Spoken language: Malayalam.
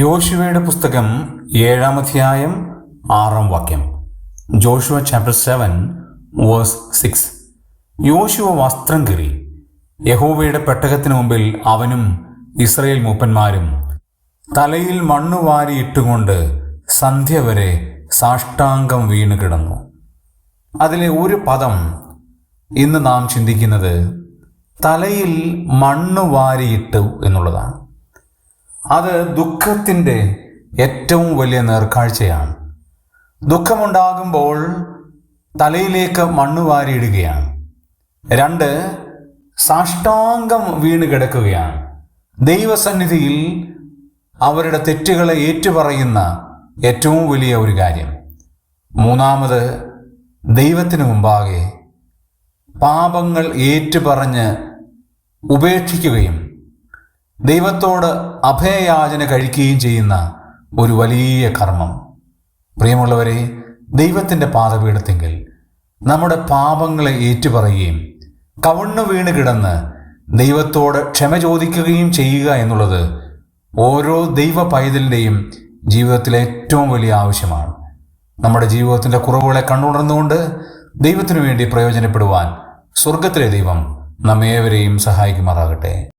യോശുവയുടെ പുസ്തകം ഏഴാം അധ്യായം ആറാം വാക്യം. Joshua chapter seven verse six യോശുവ വസ്ത്രം കീറി. യഹോവയുടെ പെട്ടകത്തിന് മുമ്പിൽ അവനും ഇസ്രയേൽ മൂപ്പന്മാരും തലയിൽ മണ്ണു വാരിയിട്ടുകൊണ്ട് സന്ധ്യ വരെ സാഷ്ടാംഗം വീണ് കിടന്നു. അതിലെ ഒരു പദം ഇന്ന് നാം ചിന്തിക്കുന്നത് തലയിൽ മണ്ണ് വാരിയിട്ടു എന്നുള്ളതാണ്. അത് ദുഃഖത്തിന്റെ ഏറ്റവും വലിയ നേർക്കാഴ്ചയാണ്. ദുഃഖമുണ്ടാകുമ്പോൾ തലയിലേക്ക് മണ്ണ് വാരിയിടുകയാണ്. രണ്ട് സാഷ്ടാംഗം വീണ് കിടക്കുകയാണ്. ദൈവസന്നിധിയിൽ അവരുടെ തെറ്റുകളെ ഏറ്റുപറയുന്ന ഏറ്റവും വലിയ ഒരു കാര്യം. മൂന്നാമത് ദൈവത്തിന് മുമ്പാകെ പാപങ്ങൾ ഏറ്റുപറഞ്ഞ് ഉപേക്ഷിക്കുകയും ദൈവത്തോട് അഭയയാചന കഴിക്കുകയും ചെയ്യുന്ന ഒരു വലിയ കർമ്മം. പ്രിയമുള്ളവരെ ദൈവത്തിന്റെ പാതപീഠത്തെങ്കിൽ നമ്മുടെ പാപങ്ങളെ ഏറ്റുപറയുകയും കവണ്ണു വീണ് കിടന്ന് ദൈവത്തോട് ക്ഷമ ചോദിക്കുകയും ചെയ്യുക എന്നുള്ളത് ഓരോ ദൈവ പൈതലിന്റെയും ജീവിതത്തിലെ ഏറ്റവും വലിയ ആവശ്യമാണ്. നമ്മുടെ ജീവിതത്തിന്റെ കുറവുകളെ കണ്ടുണർന്നുകൊണ്ട് ദൈവത്തിനു വേണ്ടി പ്രയോജനപ്പെടുവാൻ സ്വർഗത്തിലെ ദൈവം നമ്മേവരെയും സഹായിക്കുമാറാകട്ടെ.